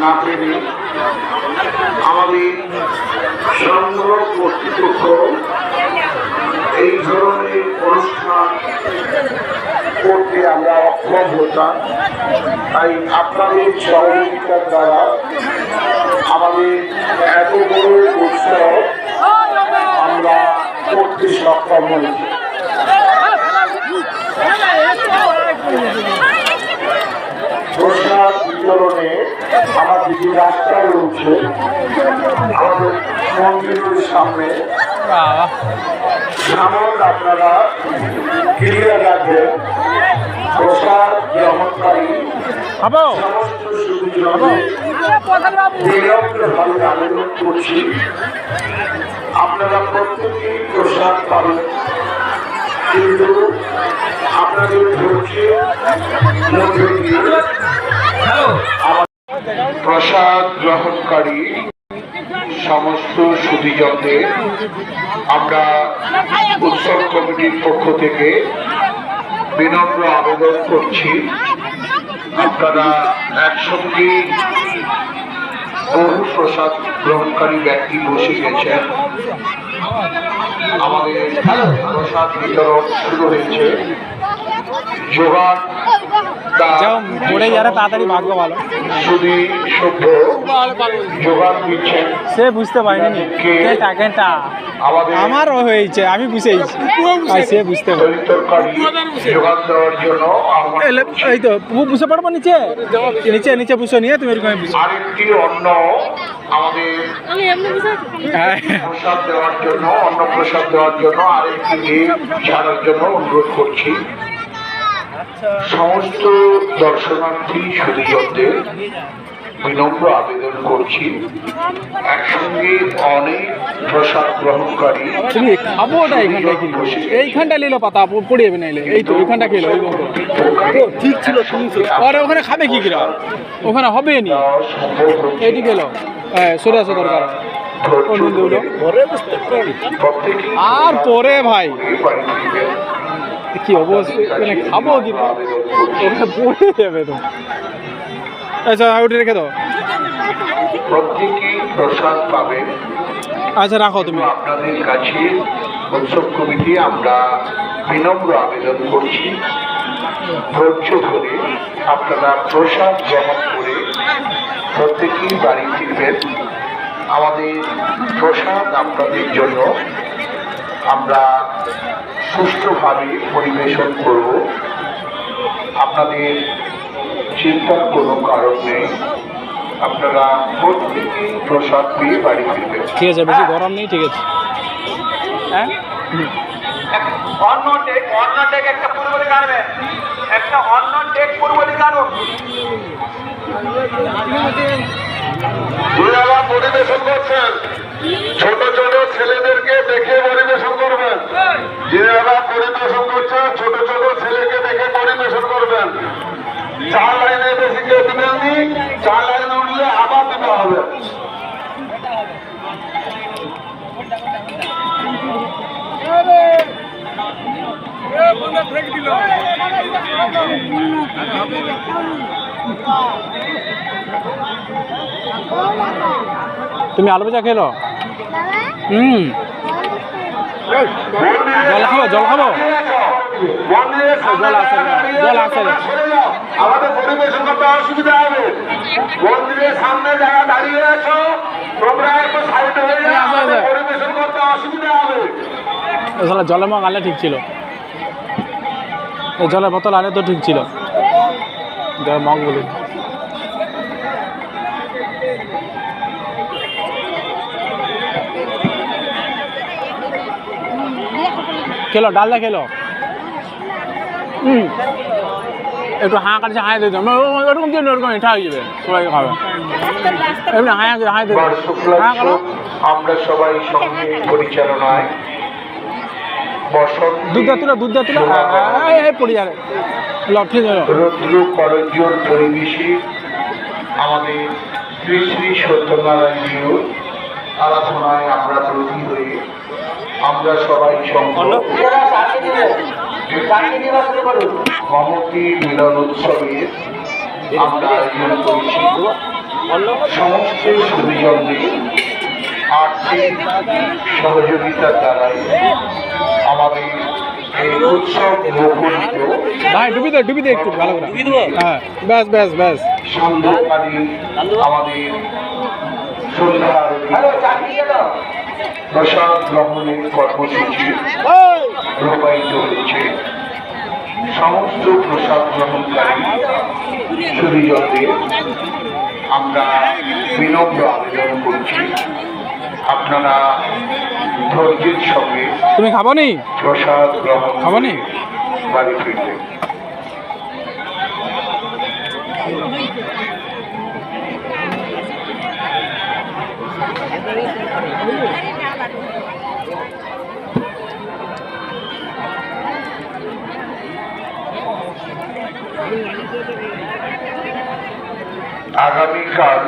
না পেরে আমাদের সংগ্রহ কর্তৃপক্ষ এই ধরনের অনুষ্ঠান করতে আমরা অক্ষম হতাম। তাই আপনাদের সহযোগিতার দ্বারা আমাদের এত বড় উৎসব আমরা করতে সক্ষম হয়েছি প্রসাদ বিতরণে দিকে রাস্তা রয়েছে আমাদের মন্দিরের সামনে। সামন আপনারা ক্লিয়ার রাখবেন। প্রসাদ গ্রহণকারী সমস্ত সুবিধা বিলম্বভাবে আবেদন করছি। আপনারা প্রত্যেকেই প্রসাদ পাবেন। কিন্তু আপনাদের ধৈর্যের মধ্যে দিয়ে প্রসাদ গ্রহণকারী সমস্ত সুদীজনদের আমরা উৎসব কমিটির পক্ষ থেকে বিনম্র আবেদন করছি। আপনারা একসঙ্গে বহু প্রসাদ গ্রহণকারী ব্যক্তি বসে গেছেন। আমাদের প্রসাদ বিতরণ শুরু হয়েছে। জোগান যাও পড়ে যারা তাড়াতাড়ি ভাগ্য ভালো। সে বুঝতে পারিনি আমারও হয়েছে আমি বুঝেছি আর সে বুঝতে পারি। এই তো বুঝে পারব নিচে? নিচে নিচে বুঝো নিয়ে তুমি এরকম বুঝো। আরেকটি অন্ন আমাদের হ্যাঁ। প্রসাদ দেওয়ার জন্য অন্ন প্রসাদ দেওয়ার জন্য আরেকটি ছাড়ার জন্য অনুরোধ করছি। সমস্ত দর্শনার্থী সুদীজনদের বিনম্র আবেদন করছি। একসঙ্গে অনেক প্রসাদ গ্রহণকারী তুমি খাব ওটা এইখানটা নিলো পাতা পড়ে যাবে নাইলে। এই তো ওইখানটা খেলো ঠিক ছিল আর ওখানে খাবে কি কিরা? ওখানে হবে নি। এইটি গেলো হ্যাঁ সরে আসো দরকার। আর পরে ভাই। কি অবস্থা এখানে খাব কি। ওখানে পড়ে যাবে তো। আচ্ছা উঠে রেখে দাও। প্রসাদ পাবেন আচ্ছা রাখো তুমি। আপনাদের কাছে উৎসব কমিটি আমরা বিনম্র আবেদন করছি। ধৈর্য ধরে আপনারা প্রসাদ গ্রহণ করে প্রত্যেকেই বাড়ি ফিরবেন। আমাদের প্রসাদ আপনাদের জন্য। আমরা সুষ্ঠুভাবে পরিবেশন করব। আপনাদের চিন্তার কোনো কারণ নেই। আপনারা প্রত্যেকেই প্রসাদ পেয়ে বাড়ি ফিরবেন। ঠিক আছে বেশি গরম নেই ঠিক আছে। হ্যাঁ? অন্য টেক অন্য টেক একটা পূর্বলি একটা অন্য টেক পূর্বলি কাটুন দুরাবা পরিবেশন করছেন। ছোট ছোট ছেলেদেরকে দেখে যারা পরিবেশন করছেন ছোট ছোট ছেলেকে দেখে পরিবেশন করবেন। চার লাইনে বেশি কেউ দিবেন চার লাইনে উঠলে আবার দিতে হবে। তুমি আলু ভাজা খেলো? হুম। জল খাব জল খাব। জল আছে জল আছে। আমাদের পরিবেশন করতে অসুবিধা হবে। মন্দিরের সামনে যারা দাঁড়িয়ে আছো তোমরা একটু সাইড হয়ে যাও পরিবেশন করতে অসুবিধা হবে। জলের মগ আলে ঠিক ছিল। জলের বোতল আলে তো ঠিক ছিল। জলের মগ বলি খেলো ডালদা খেলো। হুম। একটু হাঁ কাটছে হাঁ দাও ওরকম দিয়ে ওরকম এটা হয়ে যাবে সবাই খাবে। এমনি হাঁ হাঁ দাও হাঁ করো আমরা সবাই সঙ্গে পরিচালনায় বসন্ত দুধ তুলো দুধ তুলো। এই, এই পড়ে যাবে লক্ষ্মী ধরো রুদ্র পরিবেশে আমাদের শ্রী শ্রী সত্যনারায়ণ আরাধনায় আমরা হয়ে আমরা সবাই মমতি মিলন উৎসবে আমরা আয়োজন করেছি। সমস্ত সুবিজনদের আর্থিক সহযোগিতার দ্বারাই আমাদের এই উৎসব মুখরিত ভাই ডুবি দে ডুবি দে একটু ভালো করে। হ্যাঁ ব্যাস ব্যাস ব্যাস। সন্ধ্যাকালীন আমাদের সন্ধ্যা প্রসাদ গ্রহণের কর্মসূচি রূপায়িত হচ্ছে। সমস্ত প্রসাদ গ্রহণকারী সুবিজনদের আমরা বিনম্র আবেদন করছি। আপনারা ধৈর্যের সঙ্গে তুমি খাব নি প্রসাদ গ্রহণ খাব নি বাড়ি ফিরবেন আগামীকাল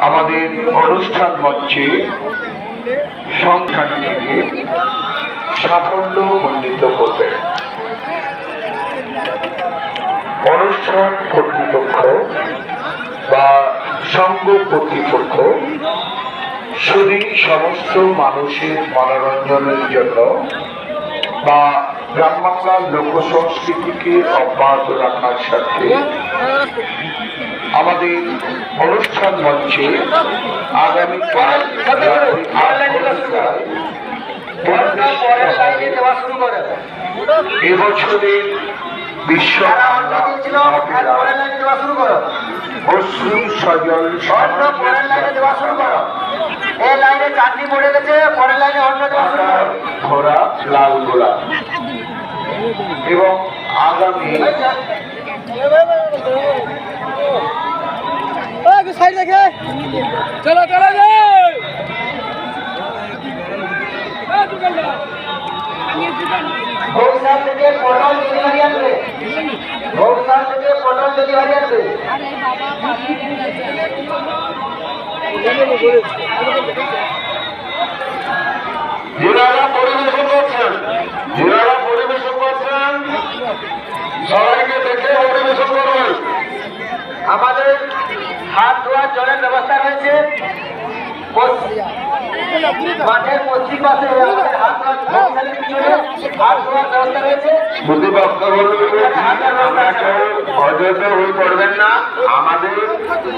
আমাদের অনুষ্ঠান মঞ্চে সংখ্যাটিকে সাফল্য মণ্ডিত করবে। অনুষ্ঠান কর্তৃপক্ষ বা সংঘ কর্তৃপক্ষ শুধু সমস্ত মানুষের মনোরঞ্জনের জন্য বা গ্রাম বাংলার লোক সংস্কৃতিকে অব্যাহত রাখার স্বার্থে আমাদের অনুষ্ঠান মঞ্চে আগামীকাল এবছরের বিশ্ব অশ্রু সজল এই লাইনে চাকরি পড়ে গেছে পরের লাইনে অন্য। ঘোড়া লাল গোলা এবং আগামী চলো চলো যাই! ভোগসাল থেকে পটল ডেলিভারি আসবে। ভোগসাল থেকে পটল ডেলিভারি আসবে। যারা পরিবেশন করছেন। যারা পরিবেশন করছেন। সবাইকে দেখে পরিবেশন করবেন আমাদের হাত ধোয়ার জলের ব্যবস্থা রয়েছে। হাত ধোয়ার ব্যবস্থা রয়েছে। আমরা কেউ অযোগ্য হয়ে না। আমাদের